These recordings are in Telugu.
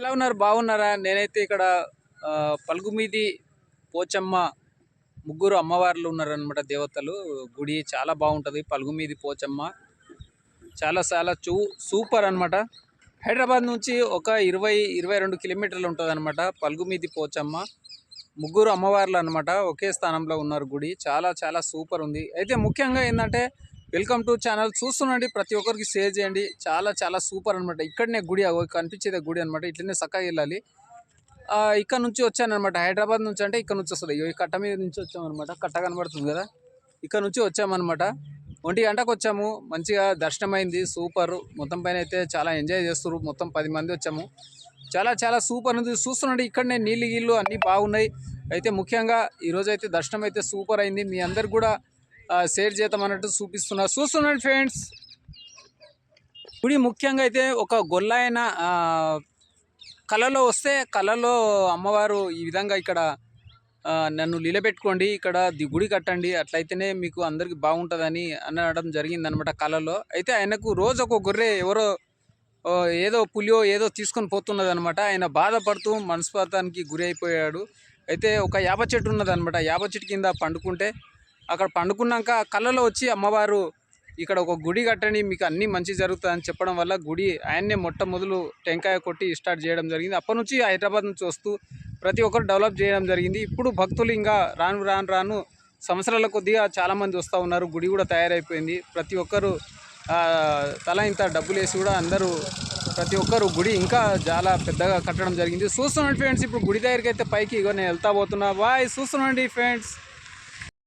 ఎలా ఉన్నారు? బాగున్నారా? నేనైతే ఇక్కడ పల్గుమీది పలుగుమీది పోచమ్మ ముగ్గురు అమ్మవార్లు ఉన్నారనమాట దేవతలు. గుడి చాలా బాగుంటుంది. పలుగుమీది పోచమ్మ చాలా చాలా చూ సూపర్ అనమాట హైదరాబాద్ నుంచి ఒక ఇరవై ఇరవై రెండు కిలోమీటర్లు ఉంటుంది అనమాట పలుగుమీది పోచమ్మ. ముగ్గురు అమ్మవార్లు అనమాట ఒకే స్థానంలో ఉన్నారు గుడి. చాలా చాలా సూపర్ ఉంది. అయితే ముఖ్యంగా ఏంటంటే వెల్కమ్ టు ఛానల్. చూస్తుండండి ప్రతి ఒక్కరికి షేర్ చేయండి. చాలా చాలా సూపర్ అనమాట ఇక్కడనే గుడి కనిపించేదే గుడి అనమాట ఇట్లనే చక్కగా వెళ్ళాలి. ఇక్కడ నుంచి వచ్చానమాట హైదరాబాద్ నుంచి అంటే ఇక్కడ నుంచి వస్తుంది. అయ్యో ఈ కట్ట మీద నుంచి వచ్చామన్నమాట కట్ట కనబడుతుంది కదా. ఇక్కడ నుంచి వచ్చామన్నమాట ఒంటి గంటకు వచ్చాము. మంచిగా దర్శనం అయింది సూపర్. మొత్తం పైన అయితే చాలా ఎంజాయ్ చేస్తారు మొత్తం పది మంది వచ్చాము. చాలా చాలా సూపర్ ఉంది. చూస్తున్నాండి ఇక్కడనే నీళ్ళు గీళ్ళు అన్నీ బాగున్నాయి. అయితే ముఖ్యంగా ఈరోజు అయితే దర్శనం అయితే సూపర్ అయింది. మీ అందరు కూడా షేర్ చేద్దాం అన్నట్టు చూపిస్తున్నా. చూస్తున్నాడు ఫ్రెండ్స్. గుడి ముఖ్యంగా అయితే ఒక గొల్లైన కళలో వస్తే కళలో అమ్మవారు ఈ విధంగా ఇక్కడ నన్ను నిలబెట్టుకోండి ఇక్కడ ది గుడి కట్టండి అట్లయితేనే మీకు అందరికి బాగుంటుందని అనడం జరిగిందనమాట కళలో. అయితే ఆయనకు రోజు ఒక గొర్రె ఎవరో ఏదో పులియో ఏదో తీసుకొని పోతున్నది అనమాట ఆయన బాధపడుతూ మనస్పాతానికి గురి అయిపోయాడు అయితే ఒక యాప చెట్టు ఉన్నది అనమాట యాప చెట్టు కింద పండుకుంటే అక్కడ పండుకున్నాక కళ్ళలో వచ్చి అమ్మవారు ఇక్కడ ఒక గుడి కట్టండి మీకు అన్నీ మంచి జరుగుతుందని చెప్పడం వల్ల గుడి ఆయన్నే మొట్టమొదలు టెంకాయ కొట్టి స్టార్ట్ చేయడం జరిగింది. అప్పటి నుంచి హైదరాబాద్ నుంచి వస్తూ ప్రతి ఒక్కరు డెవలప్ చేయడం జరిగింది. ఇప్పుడు భక్తులు ఇంకా రాను రాను రాను సంవత్సరాల కొద్దిగా చాలామంది వస్తూ ఉన్నారు. గుడి కూడా తయారైపోయింది. ప్రతి ఒక్కరు తల ఇంత డబ్బులు వేసి కూడా అందరూ ప్రతి ఒక్కరు గుడి ఇంకా చాలా పెద్దగా కట్టడం జరిగింది. చూస్తున్నాండి ఫ్రెండ్స్ ఇప్పుడు గుడి దగ్గరికి అయితే పైకి ఇగో నేను వెళ్తా పోతున్నా. బాయ్ చూస్తున్నాండి ఫ్రెండ్స్.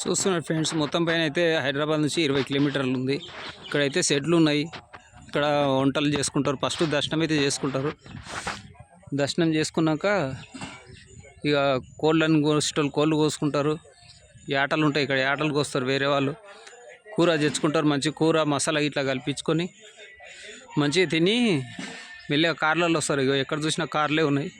చూస్తున్నారు ఫ్రెండ్స్ మొత్తం పైన అయితే హైదరాబాద్ నుంచి ఇరవై కిలోమీటర్లు ఉంది. ఇక్కడైతే షెడ్లు ఉన్నాయి ఇక్కడ వంటలు చేసుకుంటారు. ఫస్ట్ దర్శనం అయితే చేసుకుంటారు. దర్శనం చేసుకున్నాక ఇక కోళ్ళని కోసేటోళ్ళు కోళ్ళు కోసుకుంటారు. ఏటలు ఉంటాయి ఇక్కడ. ఏటలు కోస్తారు వేరే వాళ్ళు. కూర తెచ్చుకుంటారు. మంచి కూర మసాలా ఇట్లా కల్పించుకొని మంచిగా తిని మెల్లిగా కార్లలో వస్తారు. ఇక ఎక్కడ చూసినా కార్లే ఉన్నాయి.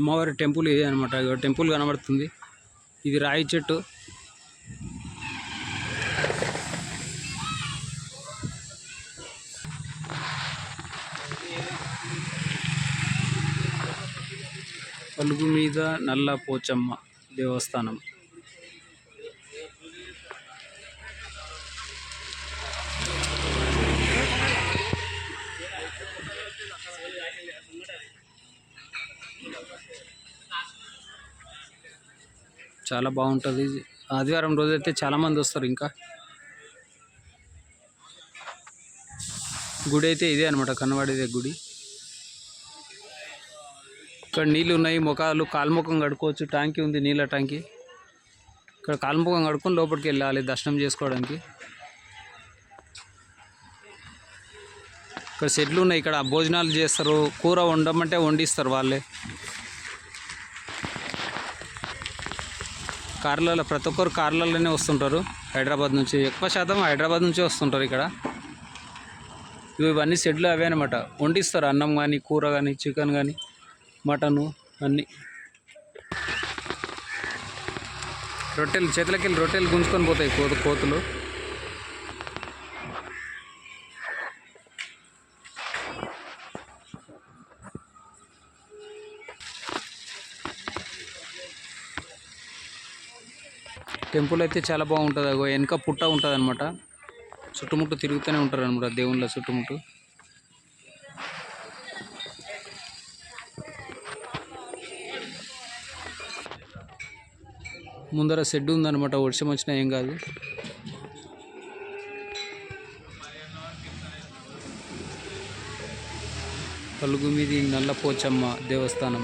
అమ్మవారి టెంపుల్ ఇది అనమాట టెంపుల్ కనబడుతుంది. ఇది రాయి చెట్టు. పలుగు మీద నల్ల పోచమ్మ దేవస్థానం. చాలా బాగుంటుంది. ఆదివారం రోజైతే చాలామంది వస్తారు ఇంకా. గుడి అయితే ఇదే అనమాట కనబడేదే గుడి. ఇక్కడ నీళ్ళు ఉన్నాయి ముఖాలు కాల్ముఖం కడుక్కోవచ్చు. ట్యాంకీ ఉంది నీళ్ళ ట్యాంకీ. ఇక్కడ కాల్ముఖం కడుక్కొని లోపలికి వెళ్ళాలి దర్శనం చేసుకోవడానికి. ఇక్కడ సెట్లు ఉన్నాయి ఇక్కడ భోజనాలు చేస్తారు. కూర వండమంటే వండిస్తారు వాళ్ళే. కార్లలో ప్రతి ఒక్కరు కార్లలోనే వస్తుంటారు. హైదరాబాద్ నుంచి ఎక్కువ శాతం హైదరాబాద్ నుంచి వస్తుంటారు ఇక్కడ. ఇవి ఇవన్నీ సెట్లు అవే అనమాట వండిస్తారు అన్నం కానీ కూర కానీ చికెన్ కానీ మటను అన్నీ. రొట్టెలు చేతులకి వెళ్ళి రొట్టెలు గుంజుకొని పోతాయి కోతులు. టెంపుల్ అయితే చాలా బాగుంటుంది అగో. వెనక పుట్ట ఉంటుంది అనమాట చుట్టుముట్టు తిరుగుతూనే ఉంటారు అనమాట దేవుళ్ళ చుట్టుముట్టు. ముందర షెడ్ ఉందనమాట వర్షం వచ్చినా ఏం కాదు. పలుగుమిది నల్ల పోచమ్మ దేవస్థానం.